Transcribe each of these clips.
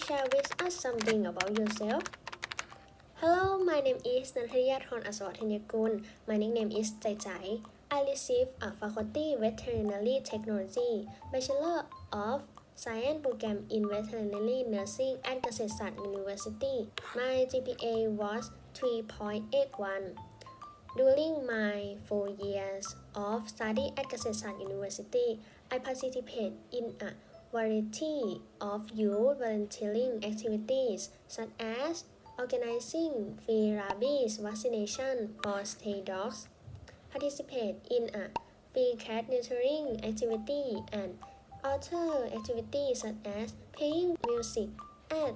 share with us something about yourself? Hello, my name is Nathriya Thorn Aswathanyakun. My nickname is Jai Jai. I received a faculty veterinary technology, Bachelor of Science program in veterinary nursing at Kasesat University. My GPA was 3.81. During my four years of study at Kasesat University, I participated in a variety of youth volunteering activities such as organizing free rabies vaccination for stray dogs, participate in a free cat neutering activity and other activities such as playing music at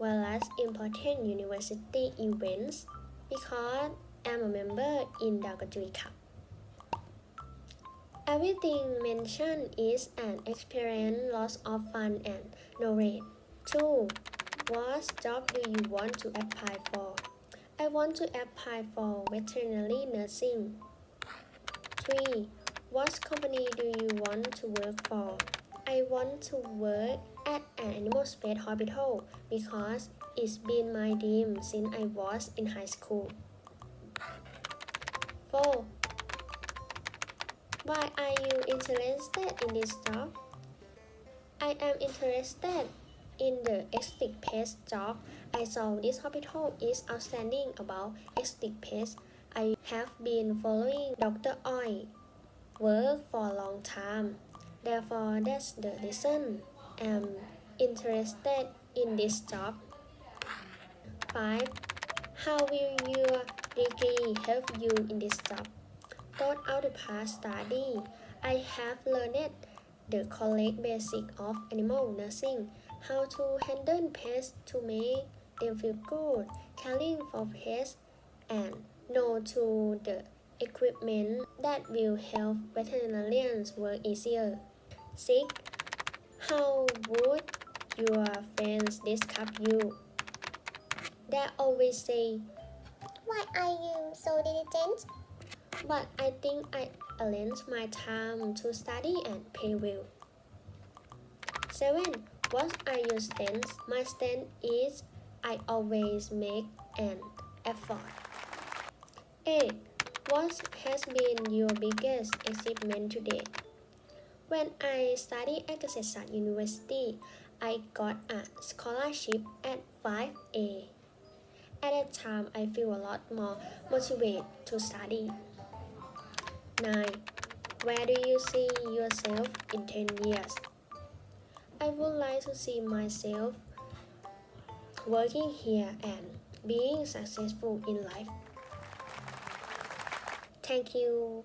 various important university events because I'm a member in Dagajui Cup. Everything mentioned is an experience, lots of fun and knowledge. 2. What job do you want to apply for? I want to apply for veterinary nursing. 3. What company do you want to work for? I want to work at an animal space hospital because it's been my dream since I was in high school. 4. Why are you interested in this job? I am interested in the exotic pest job. I saw this hospital is outstanding about exotic pests. I have been following Dr. Oi work for a long time. Therefore, that's the reason I'm interested in this job. 5. How will your degree help you in this job? Throughout the past study, I have learned the correct basic of animal nursing, how to handle pests to make them feel good, caring for pests, and know to the equipment that will help veterinarians work easier. 6. How would your friends describe you? They always say, Why are you so diligent? but I think I arrange my time to study and pay well. 7. What are your stance? My stance is I always make an effort. 8. What has been your biggest achievement today? When I study at Kasetsat University, I got a scholarship at 5A. At that time, I feel a lot more motivated to study. 9. Where do you see yourself in 10 years? I would like to see myself working here and being successful in life. Thank you.